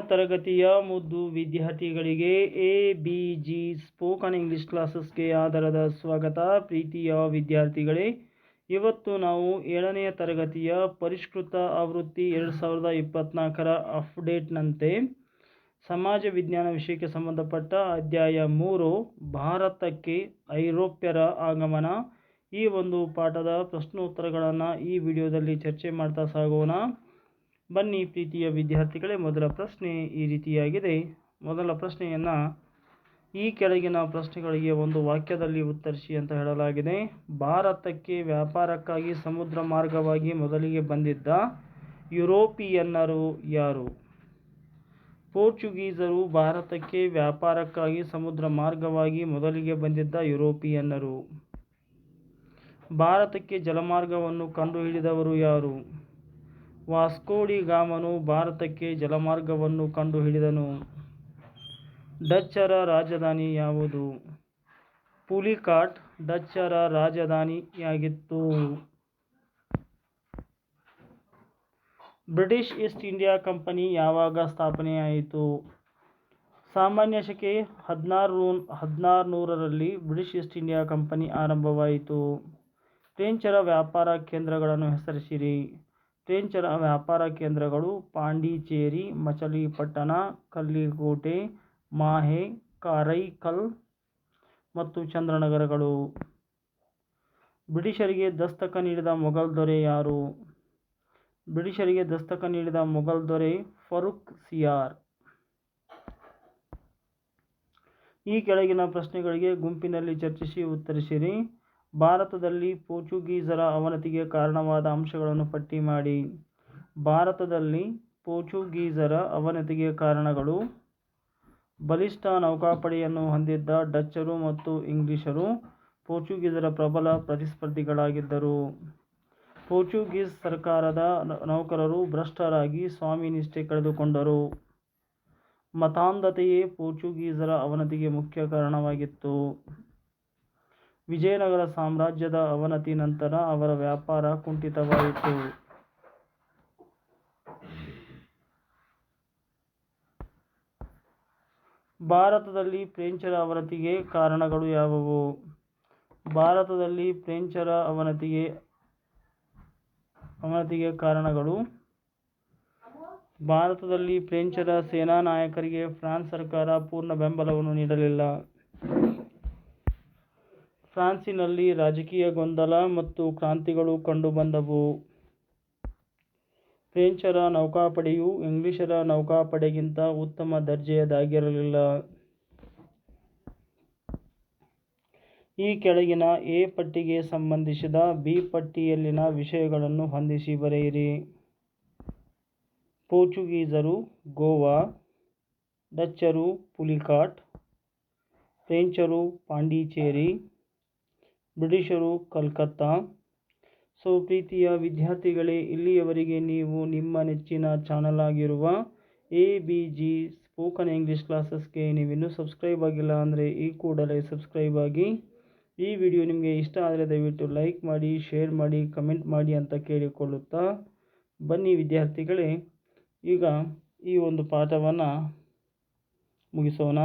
ತರಗತಿಯ ಮುದ್ದು ವಿದ್ಯಾರ್ಥಿಗಳಿಗೆ A, B, G spoken English ಕ್ಲಾಸಸ್ಗೆ ಆಧಾರದ ಸ್ವಾಗತ. ಪ್ರೀತಿಯ ವಿದ್ಯಾರ್ಥಿಗಳೇ, ಇವತ್ತು ನಾವು ಏಳನೆಯ ತರಗತಿಯ ಪರಿಷ್ಕೃತ ಆವೃತ್ತಿ ಎರಡು ಸಾವಿರದ ಇಪ್ಪತ್ತ್ನಾಲ್ಕರ ಅಪ್ಡೇಟ್ನಂತೆ ಸಮಾಜ ವಿಜ್ಞಾನ ವಿಷಯಕ್ಕೆ ಸಂಬಂಧಪಟ್ಟ ಅಧ್ಯಾಯ ಮೂರು, ಭಾರತಕ್ಕೆ ಐರೋಪ್ಯರ ಆಗಮನ. ಈ ಒಂದು ಪಾಠದ ಪ್ರಶ್ನೋತ್ತರಗಳನ್ನು ಈ ವಿಡಿಯೋದಲ್ಲಿ ಚರ್ಚೆ ಮಾಡ್ತಾ ಸಾಗೋಣ. ಬನ್ನಿ ಪ್ರೀತಿಯ ವಿದ್ಯಾರ್ಥಿಗಳೇ, ಮೊದಲ ಪ್ರಶ್ನೆ ಈ ರೀತಿಯಾಗಿದೆ. ಮೊದಲ ಪ್ರಶ್ನೆಯನ್ನು ಈ ಕೆಳಗಿನ ಪ್ರಶ್ನೆಗಳಿಗೆ ಒಂದು ವಾಕ್ಯದಲ್ಲಿ ಉತ್ತರಿಸಿ ಅಂತ ಹೇಳಲಾಗಿದೆ. ಭಾರತಕ್ಕೆ ವ್ಯಾಪಾರಕ್ಕಾಗಿ ಸಮುದ್ರ ಮಾರ್ಗವಾಗಿ ಮೊದಲಿಗೆ ಬಂದಿದ್ದ ಯುರೋಪಿಯನ್ನರು ಯಾರು? ಪೋರ್ಚುಗೀಸರು ಭಾರತಕ್ಕೆ ವ್ಯಾಪಾರಕ್ಕಾಗಿ ಸಮುದ್ರ ಮಾರ್ಗವಾಗಿ ಮೊದಲಿಗೆ ಬಂದಿದ್ದ ಯುರೋಪಿಯನ್ನರು. ಭಾರತಕ್ಕೆ ಜಲಮಾರ್ಗವನ್ನು ಕಂಡುಹಿಡಿದವರು ಯಾರು? ವಾಸ್ಕೋಡಿ ಗಾಮನು ಭಾರತಕ್ಕೆ ಜಲಮಾರ್ಗವನ್ನು ಕಂಡುಹಿಡಿದನು. ಡಚ್ಚರ ರಾಜಧಾನಿ ಯಾವುದು? ಪುಲಿಕಾಟ್ ಡಚ್ಚರ ರಾಜಧಾನಿಯಾಗಿತ್ತು. ಬ್ರಿಟಿಷ್ ಈಸ್ಟ್ ಇಂಡಿಯಾ ಕಂಪನಿ ಯಾವಾಗ ಸ್ಥಾಪನೆಯಾಯಿತು? ಸಾಮಾನ್ಯ ಶಕೆ ಹದಿನಾರು ಹದಿನಾರು ನೂರರಲ್ಲಿ ಬ್ರಿಟಿಷ್ ಈಸ್ಟ್ ಇಂಡಿಯಾ ಕಂಪನಿ ಆರಂಭವಾಯಿತು. ಫ್ರೆಂಚರ ವ್ಯಾಪಾರ ಕೇಂದ್ರಗಳನ್ನು ಹೆಸರಿಸಿರಿ. ಫ್ರೆಂಚರ ವ್ಯಾಪಾರ ಕೇಂದ್ರಗಳು ಪಾಂಡಿಚೇರಿ, ಮಚಲೀಪಟ್ಟಣ ಕಲ್ಲಿಕೋಟೆ ಮಾಹೆ, ಕಾರೈಕಲ್ ಮತ್ತು ಚಂದ್ರನಗರಗಳು. ಬ್ರಿಟಿಷರಿಗೆ ದಸ್ತಕ ನೀಡಿದ ಮೊಘಲ್ ದೊರೆ ಯಾರು? ಬ್ರಿಟಿಷರಿಗೆ ದಸ್ತಕ ನೀಡಿದ ಮೊಘಲ್ ದೊರೆ ಫರುಖ್ ಸಿಯಾರ್. ಈ ಕೆಳಗಿನ ಪ್ರಶ್ನೆಗಳಿಗೆ ಗುಂಪಿನಲ್ಲಿ ಚರ್ಚಿಸಿ ಉತ್ತರಿಸಿರಿ. ಭಾರತದಲ್ಲಿ ಪೋರ್ಚುಗೀಸರ ಅವನತಿಗೆ ಕಾರಣವಾದ ಅಂಶಗಳನ್ನು ಪಟ್ಟಿ ಮಾಡಿ. ಭಾರತದಲ್ಲಿ ಪೋರ್ಚುಗೀಸರ ಅವನತಿಗೆ ಕಾರಣಗಳು ಬಲಿಷ್ಠ ನೌಕಾಪಡೆಯನ್ನು ಹೊಂದಿದ್ದ ಡಚ್ಚರು ಮತ್ತು ಇಂಗ್ಲಿಷರು ಪೋರ್ಚುಗೀಸರ ಪ್ರಬಲ ಪ್ರತಿಸ್ಪರ್ಧಿಗಳಾಗಿದ್ದರು. ಪೋರ್ಚುಗೀಸ್ ಸರ್ಕಾರದ ನೌಕರರು ಭ್ರಷ್ಟರಾಗಿ ಸ್ವಾಮಿನಿಷ್ಠೆ ಕಳೆದುಕೊಂಡರು. ಮತಾಂಧತೆಯೇ ಪೋರ್ಚುಗೀಸರ ಅವನತಿಗೆ ಮುಖ್ಯ ಕಾರಣವಾಗಿತ್ತು. ವಿಜಯನಗರ ಸಾಮ್ರಾಜ್ಯದ ಅವನತಿ ನಂತರ ಅವರ ವ್ಯಾಪಾರ ಕುಂಠಿತವಾಯಿತು. ಭಾರತದಲ್ಲಿ ಫ್ರೆಂಚರ ಅವನತಿಗೆ ಕಾರಣಗಳು ಯಾವುವು? ಭಾರತದಲ್ಲಿ ಫ್ರೆಂಚರ ಅವನತಿಗೆ ಅವನತಿಗೆ ಕಾರಣಗಳು? ಭಾರತದಲ್ಲಿ ಫ್ರೆಂಚರ ಸೇನಾ ನಾಯಕರಿಗೆ ಫ್ರಾನ್ಸ್ ಸರ್ಕಾರ ಪೂರ್ಣ ಬೆಂಬಲವನ್ನು ನೀಡಲಿಲ್ಲ. ಫ್ರಾನ್ಸಿನಲ್ಲಿ ರಾಜಕೀಯ ಗೊಂದಲ ಮತ್ತು ಕ್ರಾಂತಿಗಳು ಕಂಡುಬಂದವು. ಫ್ರೆಂಚರ ನೌಕಾಪಡೆಯು ಇಂಗ್ಲಿಷರ ನೌಕಾಪಡೆಗಿಂತ ಉತ್ತಮ ದರ್ಜೆಯದಾಗಿರಲಿಲ್ಲ. ಈ ಕೆಳಗಿನ ಎ ಪಟ್ಟಿಗೆ ಸಂಬಂಧಿಸಿದ ಬಿ ಪಟ್ಟಿಯಲ್ಲಿನ ವಿಷಯಗಳನ್ನು ಹೊಂದಿಸಿ ಬರೆಯಿರಿ. ಪೋರ್ಚುಗೀಸರು, ಗೋವಾ, ಡಚ್ಚರು, ಪುಲಿಕಾಟ್, ಫ್ರೆಂಚರು, ಪಾಂಡಿಚೇರಿ ಬ್ರಿಟಿಷರು ಕಲ್ಕತ್ತಾ. ಸೊ, ಪ್ರೀತಿಯ ವಿದ್ಯಾರ್ಥಿಗಳೇ, ಇಲ್ಲಿಯವರೆಗೆ ನೀವು ನಿಮ್ಮ ನೆಚ್ಚಿನ ಚಾನಲ್ ಆಗಿರುವ A B G spoken English ಕ್ಲಾಸಸ್ಗೆ ನೀವಿನ್ನೂ ಸಬ್ಸ್ಕ್ರೈಬ್ ಆಗಿಲ್ಲ ಅಂದರೆ ಈ ಕೂಡಲೇ ಸಬ್ಸ್ಕ್ರೈಬ್ ಆಗಿ. ಈ ವಿಡಿಯೋ ನಿಮಗೆ ಇಷ್ಟ ಆದರೆ ದಯವಿಟ್ಟು ಲೈಕ್ ಮಾಡಿ, ಶೇರ್ ಮಾಡಿ, ಕಮೆಂಟ್ ಮಾಡಿ ಅಂತ ಕೇಳಿಕೊಳ್ಳುತ್ತಾ ಬನ್ನಿ ವಿದ್ಯಾರ್ಥಿಗಳೇ. ಈಗ ಈ ಒಂದು ಪಾಠವನ್ನು ಮುಗಿಸೋಣ.